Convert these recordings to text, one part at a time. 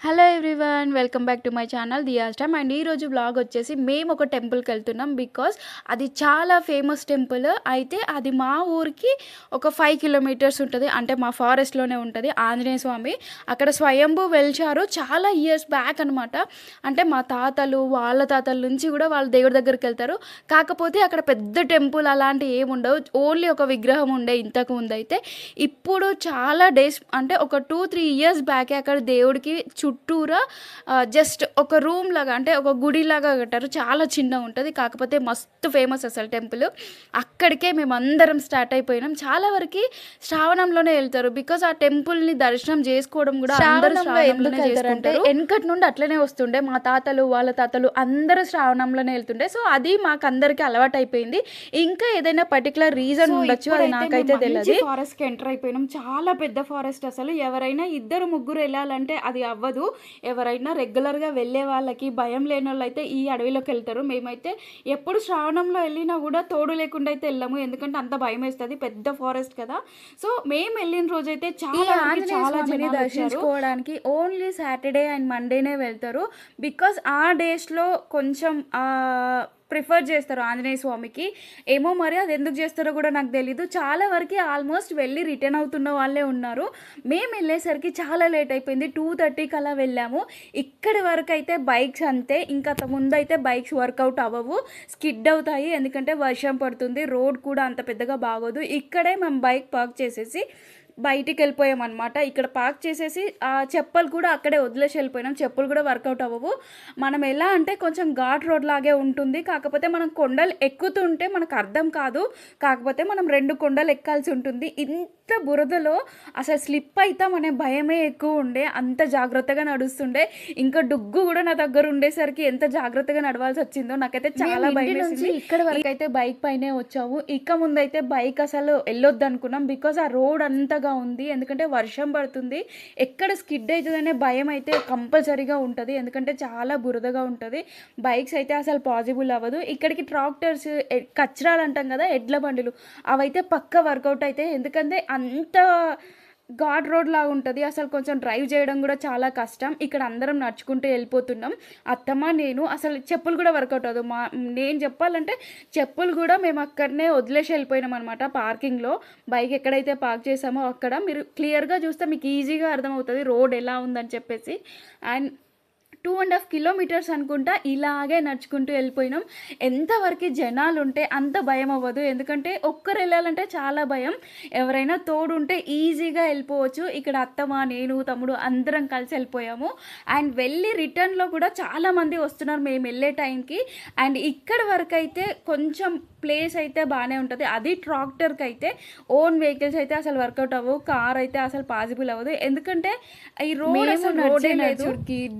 Hello everyone welcome back to my channel Diya's time and ఈరోజు blog వచ్చేసి మేము ఒక టెంపుల్కి వెళ్తున్నాం బికాస్ అది చాలా ఫేమస్ టెంపుల్ అయితే అది మా ఊరికి ఒక ఫైవ్ కిలోమీటర్స్ ఉంటుంది. అంటే మా ఫారెస్ట్లోనే ఉంటుంది ఆంజనేయ స్వామి. అక్కడ స్వయంభూ వెలిచారు చాలా ఇయర్స్ బ్యాక్ అనమాట అంటే మా తాతలు వాళ్ళ తాతల నుంచి కూడా వాళ్ళ దేవుడి దగ్గరికి వెళ్తారు. కాకపోతే అక్కడ పెద్ద టెంపుల్ అలాంటివి ఏమి ఉండవు. ఓన్లీ ఒక విగ్రహం ఉండే ఇంతకు ముందు అయితే ఇప్పుడు చాలా డేస్ అంటే ఒక టూ త్రీ ఇయర్స్ బ్యాకే అక్కడ దేవుడికి చుట్టూరా జస్ట్ ఒక రూమ్ లాగా అంటే ఒక గుడి లాగా కట్టారు. చాలా చిన్నగా ఉంటుంది. కాకపోతే మస్తు ఫేమస్ అసలు టెంపుల్ అక్కడికే మేము అందరం స్టార్ట్ అయిపోయినాం. చాలా వరకు శ్రావణంలోనే వెళ్తారు. బికాస్ ఆ టెంపుల్ని దర్శనం చేసుకోవడం కూడా అందరూ శ్రావణంలోనే చేసుకుంటారు. వెనకటి నుండి అట్లనే వస్తుండే. మా తాతలు వాళ్ళ తాతలు అందరూ శ్రావణంలోనే వెళ్తుండే. సో అది మాకు అందరికి అలవాటు అయిపోయింది ఇంకా ఏదైనా పర్టికులర్ రీజన్ ఉండొచ్చు అది నాకైతే తెలియదు ఫారెస్ట్కి ఎంటర్ అయిపోయినాం. చాలా పెద్ద ఫారెస్ట్ అసలు. ఎవరైనా ఇద్దరు ముగ్గురు వెళ్ళాలంటే అది అవ్వదు. ఎవరైనా రెగ్యులర్గా వెళ్ళే వాళ్ళకి భయం లేని వాళ్ళు అయితే ఈ అడవిలోకి వెళ్తారు. మేమైతే ఎప్పుడు శ్రావణంలో వెళ్ళినా కూడా తోడు లేకుండా అయితే వెళ్ళాము. ఎందుకంటే అంత భయం వేస్తుంది. పెద్ద ఫారెస్ట్ కదా. సో మేము వెళ్ళిన రోజైతే చాలా చాలా వచ్చారు. దర్శించుకోవడానికి ఓన్లీ సాటర్డే అండ్ మండేనే వెళ్తారు. బికాస్ ఆ డేస్లో కొంచెం ప్రిఫర్ చేస్తారు ఆంజనేయ స్వామికి. ఏమో మరి అది ఎందుకు చేస్తారో కూడా నాకు తెలీదు. చాలా వరకు ఆల్మోస్ట్ వెళ్ళి రిటర్న్ అవుతున్న వాళ్ళే ఉన్నారు. మేము వెళ్ళేసరికి చాలా లేట్ అయిపోయింది. టూ థర్టీకి అలా వెళ్ళాము. ఇక్కడి వరకు అయితే బైక్స్ అంతే. ఇంకా అంత ముందు అయితే బైక్స్ వర్కౌట్ అవ్వవు. స్కిడ్ అవుతాయి. ఎందుకంటే వర్షం పడుతుంది. రోడ్ కూడా అంత పెద్దగా బాగోదు. ఇక్కడే మేము బైక్ పార్క్ చేసేసి బయటికి వెళ్ళిపోయామన్నమాట ఇక్కడ పార్క్ చేసేసి ఆ చెప్పులు కూడా అక్కడే వదిలేసి వెళ్ళిపోయినాం. చెప్పులు కూడా వర్కౌట్ అవ్వవు. మనం ఎలా అంటే కొంచెం ఘాట్ రోడ్ లాగే ఉంటుంది. కాకపోతే మనం కొండలు ఎక్కుతుంటే మనకు అర్థం కాదు. కాకపోతే మనం రెండు కొండలు ఎక్కాల్సి ఉంటుంది. ఇంత బురదలో అసలు స్లిప్ అవుతామనే భయమే ఎక్కువ ఉండే అంత జాగ్రత్తగా నడుస్తుండే. ఇంకా డుగ్గు కూడా నా దగ్గర ఉండేసరికి ఎంత జాగ్రత్తగా నడవాల్సి వచ్చిందో నాకైతే చాలా భయం ఇక్కడ వరకు అయితే బైక్ పైనే వచ్చాము. ఇక ముందైతే బైక్ అసలు వెళ్ళొద్దు అనుకున్నాం బికాస్ ఆ రోడ్ అంతగా ఉంది ఎందుకంటే వర్షం పడుతుంది. ఎక్కడ స్కిడ్ అవుతుందనే భయం అయితే కంపల్సరీగా ఉంటుంది ఎందుకంటే చాలా బురదగా ఉంటుంది. బైక్స్ అయితే అసలు పాసిబుల్ అవ్వదు. ఇక్కడికి ట్రాక్టర్స్ కచ్చరాలు అంటాం కదా ఎడ్ల బండులు. అవైతే పక్క వర్కౌట్ అయితే ఎందుకంటే అంత ఘాట్ రోడ్ లాగా ఉంటుంది. అసలు కొంచెం డ్రైవ్ చేయడం కూడా చాలా కష్టం. ఇక్కడ అందరం నడుచుకుంటూ వెళ్ళిపోతున్నాం. అత్తమ్మ నేను అసలు చెప్పులు కూడా వర్కౌట్ అవ్వదు. మా నేను చెప్పాలంటే చెప్పులు కూడా మేము అక్కడనే వదిలేసి వెళ్ళిపోయినాం అనమాట పార్కింగ్లో బైక్ ఎక్కడైతే పార్క్ చేసామో అక్కడ. మీరు క్లియర్గా చూస్తే మీకు ఈజీగా అర్థమవుతుంది రోడ్ ఎలా ఉందని చెప్పేసి. And two and half kilometres అనుకుంటా ఇలాగే నడుచుకుంటూ వెళ్ళిపోయినాం. ఎంతవరకు జనాలు ఉంటే అంత భయం అవ్వదు. ఎందుకంటే ఒక్కరు వెళ్ళాలంటే చాలా భయం. ఎవరైనా తోడు ఉంటే ఈజీగా వెళ్ళిపోవచ్చు. ఇక్కడ అత్తమ్మ నేను తమ్ముడు అందరం కలిసి వెళ్ళిపోయాము. అండ్ వెళ్ళి రిటర్న్లో కూడా చాలా మంది వస్తున్నారు మేము వెళ్ళే టైంకి అండ్ ఇక్కడ వరకు అయితే కొంచెం ప్లేస్ అయితే బాగానే ఉంటుంది. అది ట్రాక్టర్కి అయితే ఓన్ వెహికల్స్ అయితే అసలు వర్కౌట్ అవ్వవు. కార్ అయితే అసలు పాసిబుల్ అవ్వదు. ఎందుకంటే ఈ రోడ్ అసలు రోడే లేదు.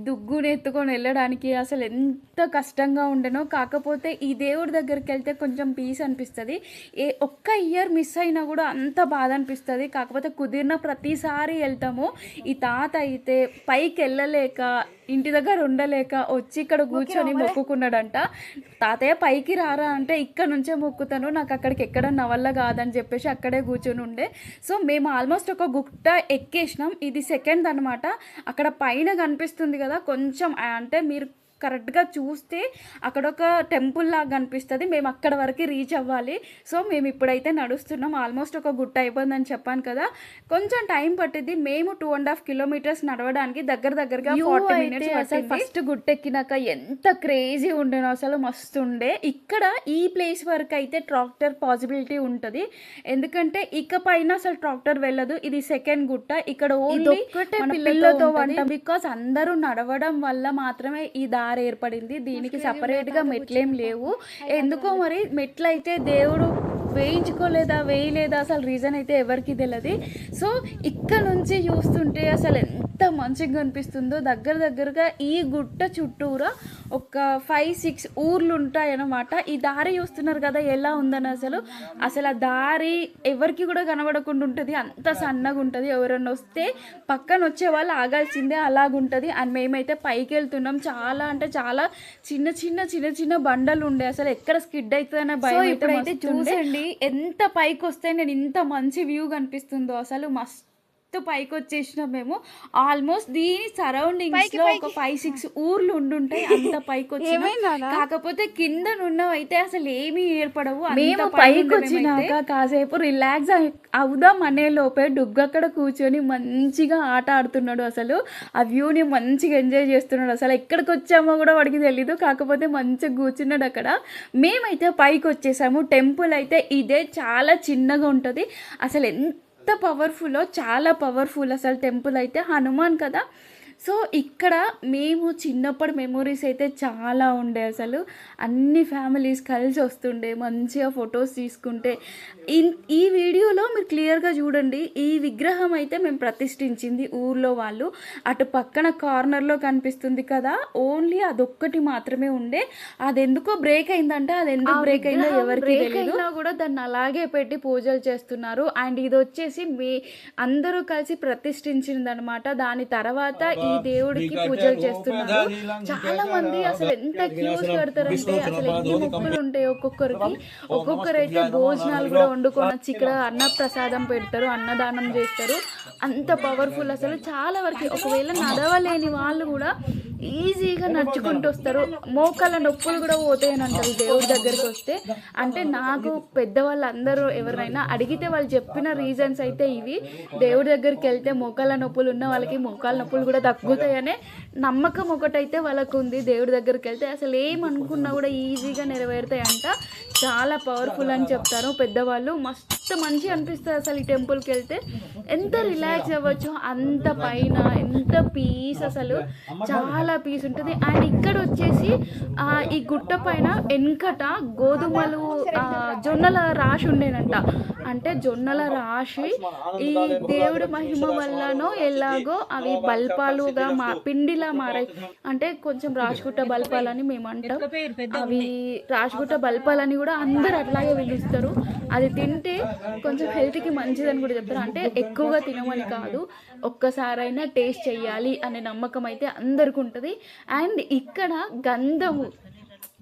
దుగ్గుని ఎత్తుకొని వెళ్ళడానికి అసలు ఎంత కష్టంగా ఉండనో. కాకపోతే ఈ దేవుడి దగ్గరికి వెళ్తే కొంచెం పీస్ అనిపిస్తుంది. ఏ ఒక్క ఇయర్ మిస్ అయినా కూడా అంత బాధ అనిపిస్తుంది. కాకపోతే కుదిరిన ప్రతిసారి వెళ్తాము. ఈ తాత అయితే పైకి వెళ్ళలేక ఇంటి దగ్గర ఉండలేక వచ్చి ఇక్కడ కూర్చొని మొక్కుకున్నాడంట. తాతయ్య పైకి రారా అంటే ఇక్కడ నుంచే మొక్కుతాను నాకు అక్కడికి ఎక్కడ నా వల్ల కాదని చెప్పేసి అక్కడే కూర్చొని ఉండే. సో మేము ఆల్మోస్ట్ ఒక గుట్ట ఎక్కేసినాం. ఇది సెకండ్ అనమాట అక్కడ పైన కనిపిస్తుంది కదా కొంచెం అంటే మీరు కరెక్ట్గా చూస్తే అక్కడ ఒక టెంపుల్ లాగా కనిపిస్తుంది మేము అక్కడ వరకు రీచ్ అవ్వాలి. సో మేము ఇప్పుడైతే నడుస్తున్నాం. ఆల్మోస్ట్ ఒక గుట్ట అయిపోయిందని చెప్పాను కదా. కొంచెం టైం పట్టింది మేము టూ అండ్ హాఫ్ కిలోమీటర్స్ నడవడానికి దగ్గర దగ్గరగా ఫార్టీ మినిట్స్ అసలు ఫస్ట్ గుట్ట ఎక్కినాక ఎంత క్రేజీ ఉండేనో అసలు మస్తు ఉండే. ఇక్కడ ఈ ప్లేస్ వరకు అయితే ట్రాక్టర్ పాసిబిలిటీ ఉంటుంది. ఎందుకంటే ఇక పైన అసలు ట్రాక్టర్ వెళ్ళదు. ఇది సెకండ్ గుట్ట. ఇక్కడ ఓన్లీ మన పిల్లతో వంట. బికాస్ అందరూ నడవడం వల్ల మాత్రమే ఈ దారి ఏర్పడింది. దీనికి సపరేట్గా మెట్లేం లేవు. ఎందుకో మరి మెట్లు అయితే దేవుడు వేయించుకోలేదా వేయలేదా అసలు రీజన్ అయితే ఎవరికి తెలియదు సో ఇక్కడ నుంచి చూస్తుంటే అసలు ఎంత మంచిగా కనిపిస్తుందో దగ్గర దగ్గరగా ఈ గుట్ట చుట్టూరా ఒక ఫైవ్ సిక్స్ ఊర్లు ఉంటాయన్నమాట. ఈ దారి చూస్తున్నారు కదా ఎలా ఉందని అసలు? అసలు ఆ దారి ఎవరికి కూడా కనబడకుండా ఉంటుంది. అంత సన్నగా ఉంటుంది. ఎవరన్నా వస్తే పక్కన వచ్చే వాళ్ళు ఆగాల్సిందే అలాగుంటుంది. అండ్ మేమైతే పైకి వెళ్తున్నాం. చాలా అంటే చాలా చిన్న చిన్న చిన్న చిన్న బండలు ఉండే. అసలు ఎక్కడ స్కిడ్ అవుతుందనే భయం అయితే ఉండే. ఎంత పైకి వస్తే నేను ఇంత మంచి వ్యూ కనిపిస్తుందో. అసలు మస్తు పైకి వచ్చేసినాం మేము. ఆల్మోస్ట్ దీని సరౌండింగ్స్లో ఒక ఫైవ్ సిక్స్ ఊర్లు ఉండుంటాయి అంత పైకి వచ్చినాం. కాకపోతే కింద ఉన్నవైతే అసలు ఏమీ ఏర్పడవు మేము పైకి వచ్చినాక కాసేపు రిలాక్స్ అవుదాం అనే లోపే డుగ్గక్కడ కూర్చొని మంచిగా ఆట ఆడుతున్నాడు అసలు. ఆ వ్యూని మంచిగా ఎంజాయ్ చేస్తున్నాడు అసలు. ఎక్కడికి వచ్చామో కూడా వాడికి తెలీదు కాకపోతే మంచిగా కూర్చున్నాడు అక్కడ. మేమైతే పైకి వచ్చేసాము. టెంపుల్ అయితే ఇదే చాలా చిన్నగా ఉంటుంది. అసలు ఎంత పవర్ఫుల్లో చాలా పవర్ఫుల్ అసలు టెంపుల్ అయితే. హనుమాన్ కదా సో ఇక్కడ మేము చిన్నప్పటి మెమొరీస్ అయితే చాలా ఉండే అసలు. అన్ని ఫ్యామిలీస్ కలిసి వస్తుండే మంచిగా ఫొటోస్ తీసుకుంటే. ఇన్- ఈ వీడియోలో మీరు క్లియర్గా చూడండి ఈ విగ్రహం అయితే మేము ప్రతిష్ఠించింది ఊర్లో వాళ్ళు. అటు పక్కన కార్నర్లో కనిపిస్తుంది కదా ఓన్లీ అదొక్కటి మాత్రమే ఉండే. అది ఎందుకో బ్రేక్ అయిందంటే అది ఎందుకు బ్రేక్ అయిందో ఎవరికి తెలియదు కూడా దాన్ని అలాగే పెట్టి పూజలు చేస్తున్నారు. అండ్ ఇది వచ్చేసి మీ అందరూ కలిసి ప్రతిష్ఠించింది అనమాట దాని తర్వాత ఈ దేవుడికి పూజలు చేస్తున్నారు. చాలా మంది అసలు ఎంత క్యూస్ కడతారంటే అసలు ఎన్ని మొక్కులు ఉంటాయి ఒక్కొక్కరికి? ఒక్కొక్కరైతే భోజనాలు కూడా వండుకొని వచ్చి ఇక్కడ అన్న ప్రసాదం పెడతారు అన్నదానం చేస్తారు. అంత పవర్ఫుల్ అసలు చాలా వరకు. ఒకవేళ నడవలేని వాళ్ళు కూడా ఈజీగా నడుచుకుంటూ వస్తారు. మోకాళ్ళ నొప్పులు కూడా పోతాయని అంటారు దేవుడి దగ్గరికి వస్తే. అంటే నాకు పెద్దవాళ్ళు అందరూ ఎవరైనా అడిగితే వాళ్ళు చెప్పిన రీజన్స్ అయితే ఇవి. దేవుడి దగ్గరికి వెళ్తే మోకాళ్ళ నొప్పులు ఉన్న వాళ్ళకి మోకాళ్ళ నొప్పులు కూడా తగ్గుతాయనే నమ్మకం ఒకటైతే వాళ్ళకు ఉంది దేవుడి దగ్గరికి వెళ్తే అసలు ఏమనుకున్నా కూడా ఈజీగా నెరవేరుతాయంట. చాలా పవర్ఫుల్ అని చెప్తారు పెద్దవాళ్ళు. మస్తు మంచి అనిపిస్తుంది అసలు ఈ టెంపుల్కి వెళ్తే. ఎంత రిలాక్స్ అవ్వచ్చు అంత పైన ఎంత పీస్ అసలు. చాలా పీస్ ఉంటుంది. అండ్ ఇక్కడ వచ్చేసి ఆ, ఈ గుట్ట పైన వెనకట గోధుమలు ఆ, జొన్నల రాశి ఉండేనంట అంటే జొన్నల రాశి ఈ దేవుడి మహిమ వల్లనో ఎలాగో అవి బల్పాలుగా మా పిండిలా మారాయి. అంటే కొంచెం రాజగుట్ట బల్పాలని మేము అంటాం అవి రాజగుట్ట బల్పాలని కూడా అందరు అట్లాగే పిలుస్తారు. అది తింటే కొంచెం హెల్త్కి మంచిదని కూడా చెప్తారు. అంటే ఎక్కువగా తినమని కాదు ఒక్కసారైనా టేస్ట్ చేయాలి అనే నమ్మకం అయితే అందరికి ఉంటుంది అండ్ ఇక్కడ గంధము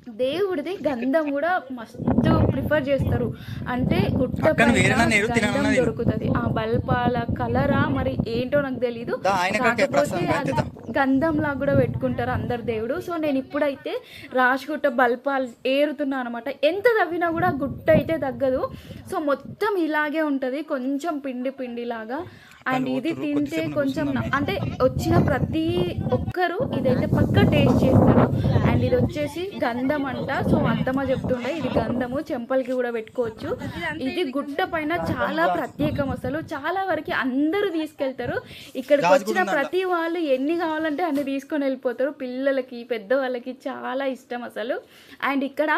దేవుడిది గంధం కూడా మస్తు ప్రిఫర్ చేస్తారు. అంటే గుట్ట గంధం. దొరుకుతుంది. ఆ బల్పాల కలరా మరి ఏంటో నాకు తెలీదు. కాకపోతే తెద్దాం. గంధంలా కూడా పెట్టుకుంటారు అందరు దేవుడు. సో నేను ఇప్పుడైతే రాజగుట్ట బల్పాలు ఏరుతున్నా అనమాట. ఎంత తవ్వినా కూడా గుట్ట అయితే తగ్గదు. సో మొత్తం ఇలాగే ఉంటుంది. కొంచెం పిండి పిండి లాగా అండ్ ఇది తింటే కొంచెం అంటే వచ్చిన ప్రతి ఒక్కరు ఇదైతే పక్క టేస్ట్ చేస్తారు. అండ్ ఇది వచ్చేసి గంధం అంట సో అత్తమ్మ చెప్తుండే ఇది గంధము చెంపలకి కూడా పెట్టుకోవచ్చు. ఇది గుట్ట పైన చాలా ప్రత్యేకం అసలు. చాలా వరకు అందరూ తీసుకెళ్తారు. ఇక్కడికి వచ్చిన ప్రతి వాళ్ళు ఎన్ని కావాలంటే అన్ని తీసుకొని వెళ్ళిపోతారు. పిల్లలకి పెద్దవాళ్ళకి చాలా ఇష్టం అసలు. అండ్ ఇక్కడ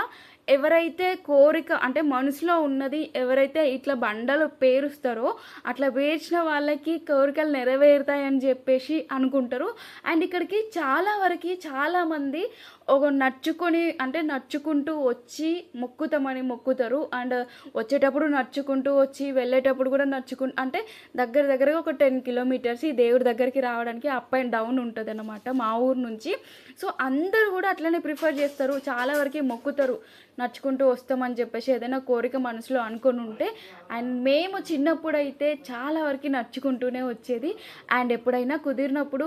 ఎవరైతే కోరిక అంటే మనసులో ఉన్నది ఎవరైతే ఇట్లా బండలు పేరుస్తారో అట్లా పేర్చిన వాళ్ళకి కోరికలు నెరవేరుతాయని చెప్పేసి అనుకుంటారు. అండ్ ఇక్కడికి చాలా వరకు చాలామంది ఒక నడుచుకొని అంటే నడుచుకుంటూ వచ్చి మొక్కుతామని మొక్కుతారు. అండ్ వచ్చేటప్పుడు నడుచుకుంటూ వచ్చి వెళ్ళేటప్పుడు కూడా నడుచుకుంటూ అంటే దగ్గర దగ్గరగా ఒక టెన్ కిలోమీటర్స్ ఈ దేవుడి దగ్గరికి రావడానికి అప్ అండ్ డౌన్ ఉంటుంది అనమాట మా ఊరు నుంచి. సో అందరూ కూడా అట్లనే ప్రిఫర్ చేస్తారు. చాలా వరకు మొక్కుతారు. నడుచుకుంటూ వస్తామని చెప్పేసి ఏదైనా కోరిక మనసులో అనుకొని ఉంటే. అండ్ మేము చిన్నప్పుడు అయితే చాలా వరకు నడుచుకుంటూనే వచ్చేది. అండ్ ఎప్పుడైనా కుదిరినప్పుడు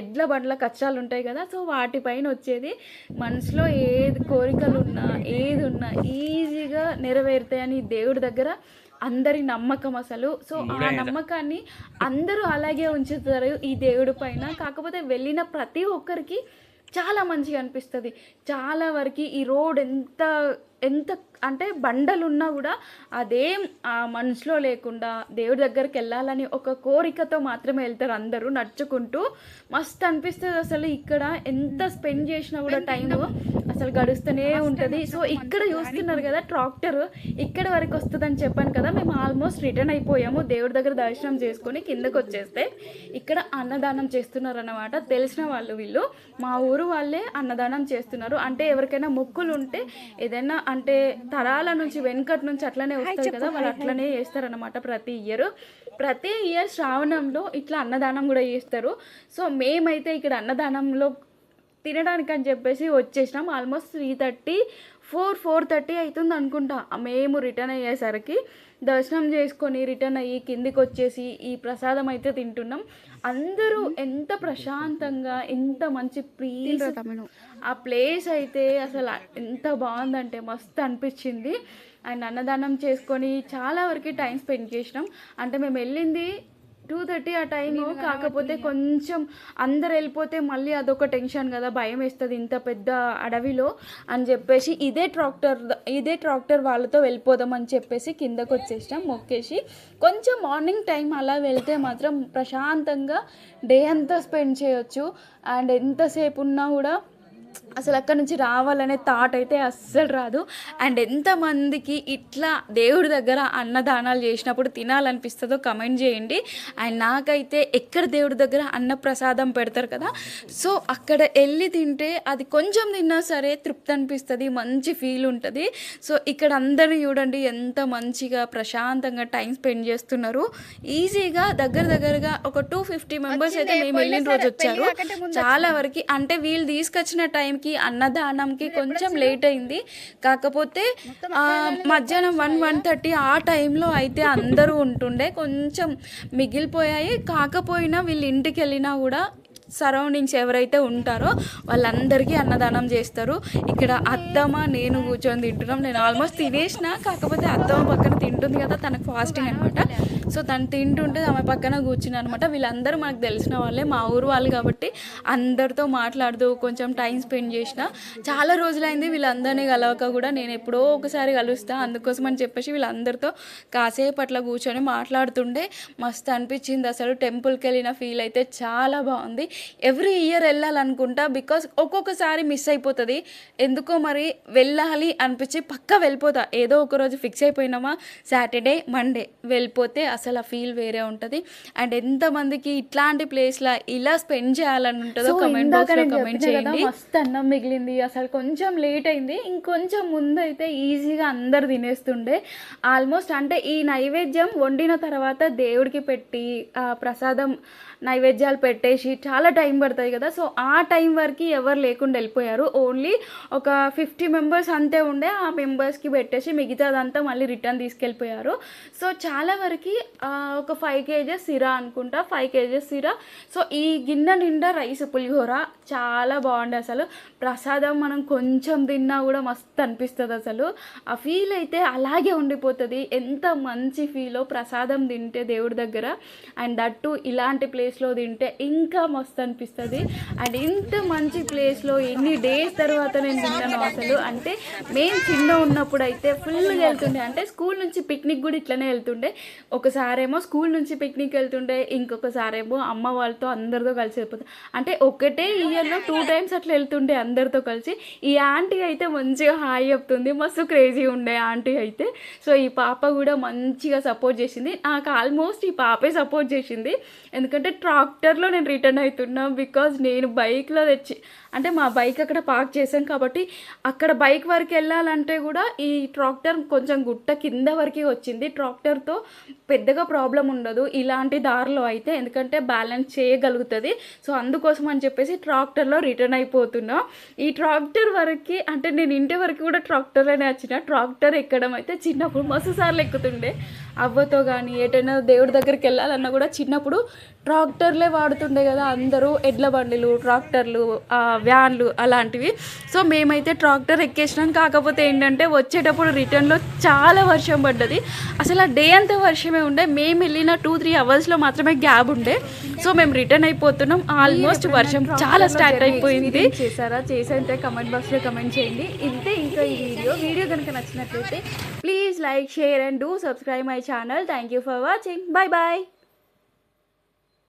ఎడ్ల బండ్ల కష్టాలు ఉంటాయి కదా సో వాటిపైన వచ్చేది. మనసులో ఏది కోరికలు ఉన్నా ఏది ఉన్నా ఈజీగా నెరవేరుతాయని దేవుడి దగ్గర అందరి నమ్మకం అసలు. సో ఆ నమ్మకాన్ని అందరూ అలాగే ఉంచుతారు ఈ దేవుడి పైన. కాకపోతే వెళ్ళిన ప్రతి ఒక్కరికి చాలా మంచిగా అనిపిస్తుంది. చాలా వరకు ఈ రోడ్ ఎంత ఎంత అంటే బండలు ఉన్నా కూడా అదేం ఆ మనసులో లేకుండా దేవుడి దగ్గరికి వెళ్ళాలని ఒక కోరికతో మాత్రమే వెళ్తారు అందరూ నడుచుకుంటూ. మస్తు అనిపిస్తుంది అసలు ఇక్కడ ఎంత స్పెండ్ చేసినా కూడా టైం అసలు గడుస్తూనే ఉంటుంది. సో ఇక్కడ చూస్తున్నారు కదా ట్రాక్టర్. ఇక్కడ వరకు వస్తుందని చెప్పాను కదా మేము ఆల్మోస్ట్ రిటర్న్ అయిపోయాము. దేవుడి దగ్గర దర్శనం చేసుకొని కిందకు వచ్చేస్తే ఇక్కడ అన్నదానం చేస్తున్నారు అన్నమాట తెలిసిన వాళ్ళు వీళ్ళు. మా ఊరు వాళ్ళే అన్నదానం చేస్తున్నారు. అంటే ఎవరికైనా మొక్కులు ఉంటే ఏదైనా అంటే తరాల నుంచి వెనకటి నుంచి అట్లనే వస్తుంది కదా వాళ్ళు అట్లనే చేస్తారన్నమాట ప్రతి ఇయర్. ప్రతి ఇయర్ శ్రావణంలో ఇట్లా అన్నదానం కూడా చేస్తారు. సో మేమైతే ఇక్కడ అన్నదానంలో తినడానికి అని చెప్పేసి వచ్చేసినాం. Almost three thirty four four thirty అవుతుంది అనుకుంటా. మేము రిటర్న్ అయ్యేసరికి దర్శనం చేసుకొని రిటర్న్ అయ్యి కిందికి వచ్చేసి ఈ ప్రసాదం అయితే తింటున్నాం. అందరూ ఎంత ప్రశాంతంగా ఎంత మంచి ప్లీజ్ ఆ ప్లేస్ అయితే అసలు ఎంత బాగుందంటే మస్తు అనిపించింది. అండ్ అన్నదానం చేసుకొని చాలా వరకు టైం స్పెండ్ చేసినాం. అంటే మేము వెళ్ళింది టూ థర్టీ ఆ టైంలో కాకపోతే కొంచెం అందరు వెళ్ళిపోతే మళ్ళీ అదొక టెన్షన్ కదా భయం వేస్తుంది ఇంత పెద్ద అడవిలో అని చెప్పేసి ఇదే ట్రాక్టర్ ఇదే ట్రాక్టర్ వాళ్ళతో వెళ్ళిపోదాం అని చెప్పేసి కిందకు వచ్చేసినాం మొక్కేసి కొంచెం మార్నింగ్ టైం అలా వెళ్తే మాత్రం ప్రశాంతంగా డే అంతా స్పెండ్ చేయొచ్చు. అండ్ ఎంతసేపు ఉన్నా కూడా అసలు అక్కడ నుంచి రావాలనే థాట్ అయితే అస్సలు రాదు. అండ్ ఎంతమందికి ఇట్లా దేవుడి దగ్గర అన్నదానాలు చేసినప్పుడు తినాలనిపిస్తుందో కమెంట్ చేయండి. అండ్ నాకైతే ఎక్కడ దేవుడి దగ్గర అన్న ప్రసాదం పెడతారు కదా. సో అక్కడ వెళ్ళి తింటే అది కొంచెం తిన్నా సరే తృప్తి అనిపిస్తుంది మంచి ఫీల్ ఉంటుంది. సో ఇక్కడ అందరూ చూడండి ఎంత మంచిగా ప్రశాంతంగా టైం స్పెండ్ చేస్తున్నారు. ఈజీగా దగ్గర దగ్గరగా ఒక టూ ఫిఫ్టీ మెంబర్స్ అయితే మేము వెళ్ళిన రోజు వచ్చారు. చాలా వరకు అంటే వీళ్ళు తీసుకొచ్చిన టైంకి అన్నదానంకి కొంచెం లేట్ అయింది. కాకపోతే మధ్యాహ్నం వన్ వన్ థర్టీ ఆ టైంలో అయితే అందరూ ఉంటుండే. కొంచెం మిగిలిపోయాయి. కాకపోయినా వీళ్ళు ఇంటికి వెళ్ళినా కూడా సరౌండింగ్స్ ఎవరైతే ఉంటారో వాళ్ళందరికీ అన్నదానం చేస్తారు. ఇక్కడ అత్తమ్మ నేను కూర్చొని తింటున్నాం. నేను ఆల్మోస్ట్ తినేసిన. కాకపోతే అత్తమ్మ పక్కన తింటుంది కదా తనకు ఫాస్టింగ్ అనమాట సో తను తింటుంటే ఆమె పక్కన కూర్చుని అనమాట వీళ్ళందరూ మనకు తెలిసిన వాళ్ళే మా ఊరు వాళ్ళు కాబట్టి అందరితో మాట్లాడుతూ కొంచెం టైం స్పెండ్ చేసిన చాలా రోజులైంది వీళ్ళందరినీ కలవక కూడా. నేను ఎప్పుడో ఒకసారి కలుస్తా అందుకోసం అని చెప్పేసి వీళ్ళందరితో కాసేపు అట్లా కూర్చొని మాట్లాడుతుండే. మస్తు అనిపించింది అసలు. టెంపుల్కి వెళ్ళిన ఫీల్ అయితే చాలా బాగుంది. ఎవ్రీ ఇయర్ వెళ్ళాలనుకుంటా బికాస్ ఒక్కొక్కసారి మిస్ అయిపోతుంది. ఎందుకో మరి వెళ్ళాలి అనిపించి పక్క వెళ్ళిపోతా. ఏదో ఒక రోజు ఫిక్స్ అయిపోయినామా? సాటర్డే మండే వెళ్ళిపోతే అసలు ఆ ఫీల్ వేరే ఉంటుంది. అండ్ ఎంతమందికి ఇట్లాంటి ప్లేస్లో ఇలా స్పెండ్ చేయాలని ఉంటుందో కమెంట్ బాక్స్లో కమెంట్ చేయండి. మస్తు అన్నం మిగిలింది. అసలు కొంచెం లేట్ అయింది. ఇంకొంచెం ముందు అయితే ఈజీగా అందరు తినేస్తుండే. ఆల్మోస్ట్ అంటే ఈ నైవేద్యం వండిన తర్వాత దేవుడికి పెట్టి ఆ ప్రసాదం నైవేద్యాలు పెట్టేసి చాలా టైం పడుతుంది కదా. సో ఆ టైం వరకు ఎవరు లేకుండా వెళ్ళిపోయారు. ఓన్లీ ఒక ఫిఫ్టీ మెంబర్స్ అంతే ఉండే. ఆ మెంబర్స్కి పెట్టేసి మిగతాదంతా మళ్ళీ రిటర్న్ తీసుకెళ్ళిపోయారు. సో చాలా వరకు ఒక ఫైవ్ కేజెస్ సిరా అనుకుంటా ఫైవ్ కేజెస్ సిరా. సో ఈ గిన్నె నిండా రైస్ పులిహోర చాలా బాగుండే అసలు. ప్రసాదం మనం కొంచెం తిన్నా కూడా మస్తు అనిపిస్తుంది అసలు. ఆ ఫీల్ అయితే అలాగే ఉండిపోతుంది. ఎంత మంచి ఫీలో ప్రసాదం తింటే దేవుడి దగ్గర. అండ్ దట్టు ఇలాంటి ప్లేస్లో తింటే ఇంకా మస్తు అనిపిస్తుంది. అండ్ ఇంత మంచి ప్లేస్లో ఎన్ని డేస్ తర్వాత నేను తిన్నాను అసలు. అంటే మేము చిన్న ఉన్నప్పుడు అయితే ఫుల్గా వెళ్తుండే. అంటే స్కూల్ నుంచి పిక్నిక్ కూడా ఇట్లనే వెళ్తుండే. ఒకసారి ఒకసారేమో స్కూల్ నుంచి పిక్నిక్ వెళ్తుండే ఇంకొకసారేమో అమ్మ వాళ్ళతో అందరితో కలిసి వెళ్ళిపోతుంది అంటే ఒకటే ఇయర్లో టూ టైమ్స్ అట్లా వెళ్తుండే అందరితో కలిసి. ఈ ఆంటీ అయితే మంచిగా హాయ్ చెప్తుంది మస్తు క్రేజీ ఉండే ఆంటీ అయితే. సో ఈ పాప కూడా మంచిగా సపోర్ట్ చేసింది. నాకు ఆల్మోస్ట్ ఈ పాపే సపోర్ట్ చేసింది. ఎందుకంటే ట్రాక్టర్లో నేను రిటర్న్ అవుతున్నా బికాజ్ నేను బైక్లో తెచ్చి అంటే మా బైక్ అక్కడ పార్క్ చేశాం కాబట్టి అక్కడ బైక్ వరకు వెళ్ళాలంటే కూడా ఈ ట్రాక్టర్ కొంచెం గుట్ట కింద వరకు వచ్చింది. ట్రాక్టర్తో పెద్ద పెద్దగా ప్రాబ్లం ఉండదు. ఇలాంటి దారిలో అయితే ఎందుకంటే బ్యాలెన్స్ చేయగలుగుతుంది. సో అందుకోసం అని చెప్పేసి ట్రాక్టర్లో రిటర్న్ అయిపోతున్నా. ఈ ట్రాక్టర్ వరకు అంటే నేను ఇంటి వరకు కూడా ట్రాక్టర్లోనే వచ్చిన. ట్రాక్టర్ ఎక్కడం అయితే చిన్నప్పుడు మస్తు సార్లు ఎక్కుతుండే. అవ్వతో కానీ ఎటైనా దేవుడి దగ్గరికి వెళ్ళాలన్నా కూడా చిన్నప్పుడు ట్రాక్టర్లే వాడుతుండే కదా అందరూ. ఎడ్ల బండిలు ట్రాక్టర్లు వ్యాన్లు అలాంటివి. సో మేమైతే ట్రాక్టర్ ఎక్కేసినాం. కాకపోతే ఏంటంటే వచ్చేటప్పుడు రిటర్న్లో చాలా వర్షం పడ్డది. అసలు ఆ డే అంతా వర్షమే ఉండే మేము వెళ్ళిన టూ త్రీ అవర్స్లో మాత్రమే గ్యాప్ ఉండే. సో మేము రిటర్న్ అయిపోతున్నాం. ఆల్మోస్ట్ వర్షం చాలా స్టార్ట్ అయిపోయింది. చేశారా? చేసంటే కమెంట్ బాక్స్లో కమెంట్ చేయండి. ఇంతే ఇంకా ఈ వీడియో వీడియో కనుక నచ్చినట్లయితే please like share and do subscribe my channel thank you for watching bye bye